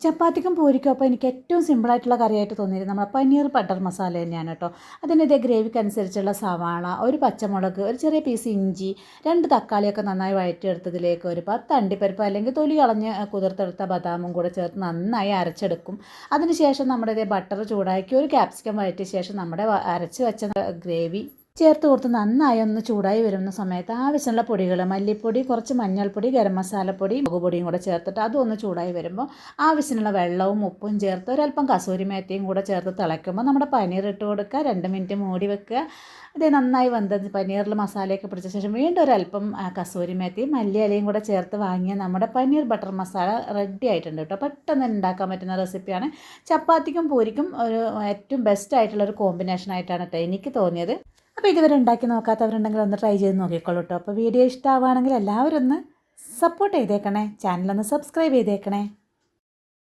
ചപ്പാത്തിക്കും പൂരിക്കും അപ്പോൾ എനിക്ക് ഏറ്റവും സിമ്പിളായിട്ടുള്ള കറിയായിട്ട് തോന്നിയത് നമ്മൾ പനീർ ബട്ടർ മസാല തന്നെയാണ് കേട്ടോ. അതിന് ഇതേ ഗ്രേവിക്ക് അനുസരിച്ചുള്ള സവാള ഒരു പച്ചമുളക് ഒരു ചെറിയ പീസ് ഇഞ്ചി രണ്ട് തക്കാളിയൊക്കെ നന്നായി വഴറ്റിയെടുത്തതിലേക്ക് ഒരു പത്ത് അണ്ടിപ്പരിപ്പ് അല്ലെങ്കിൽ തൊലി കളഞ്ഞ് കുതിർത്തെടുത്ത ബദാമും കൂടെ ചേർത്ത് നന്നായി അരച്ചെടുക്കും. അതിനുശേഷം നമ്മുടെ ഇതേ ബട്ടർ ചൂടാക്കി ഒരു ക്യാപ്സിക്കം വഴറ്റിയ ശേഷം നമ്മുടെ അരച്ച് വെച്ച ഗ്രേവി ചേർത്ത് കൊടുത്ത് നന്നായി ഒന്ന് ചൂടായി വരുന്ന സമയത്ത് ആവശ്യമുള്ള പൊടികൾ മല്ലിപ്പൊടി കുറച്ച് മഞ്ഞൾപ്പൊടി ഗരം മസാലപ്പൊടി മുഖപൊടിയും പൊടിയും കൂടെ ചേർത്തിട്ട് അതൊന്ന് ചൂടായി വരുമ്പോൾ ആവശ്യമുള്ള വെള്ളവും ഉപ്പും ചേർത്ത് ഒരല്പം കസൂരി മേത്തിയും കൂടെ ചേർത്ത് തിളയ്ക്കുമ്പോൾ നമ്മുടെ പനീർ ഇട്ട് കൊടുക്കുക. രണ്ട് മിനിറ്റ് മൂടി വെക്കുക. ഇത് നന്നായി വന്ന പനീറിൽ മസാലയൊക്കെ പിടിച്ച ശേഷം വീണ്ടും ഒരല്പം കസൂരി മേത്തിയും മല്ലിയിലയും കൂടെ ചേർത്ത് വാങ്ങിയ നമ്മുടെ പനീർ ബട്ടർ മസാല റെഡി ആയിട്ടുണ്ട് കേട്ടോ. പെട്ടെന്ന് ഉണ്ടാക്കാൻ പറ്റുന്ന റെസിപ്പിയാണ് ചപ്പാത്തിക്കും പൂരിക്കും ഒരു ഏറ്റവും ബെസ്റ്റ് ആയിട്ടുള്ള ഒരു കോമ്പിനേഷൻ ആയിട്ടാണ് കേട്ടോ എനിക്ക് തോന്നിയത്. അപ്പോൾ ഇതുവരെ ഉണ്ടാക്കി നോക്കാത്തവരുണ്ടെങ്കിൽ ഒന്ന് ട്രൈ ചെയ്ത് നോക്കിക്കോളൂ കേട്ടോ അപ്പോൾ വീഡിയോ ഇഷ്ടമാവുകയാണെങ്കിൽ എല്ലാവരും ഒന്ന് സപ്പോർട്ട് ചെയ്തേക്കണേ. ചാനലൊന്ന് സബ്സ്ക്രൈബ് ചെയ്തേക്കണേ.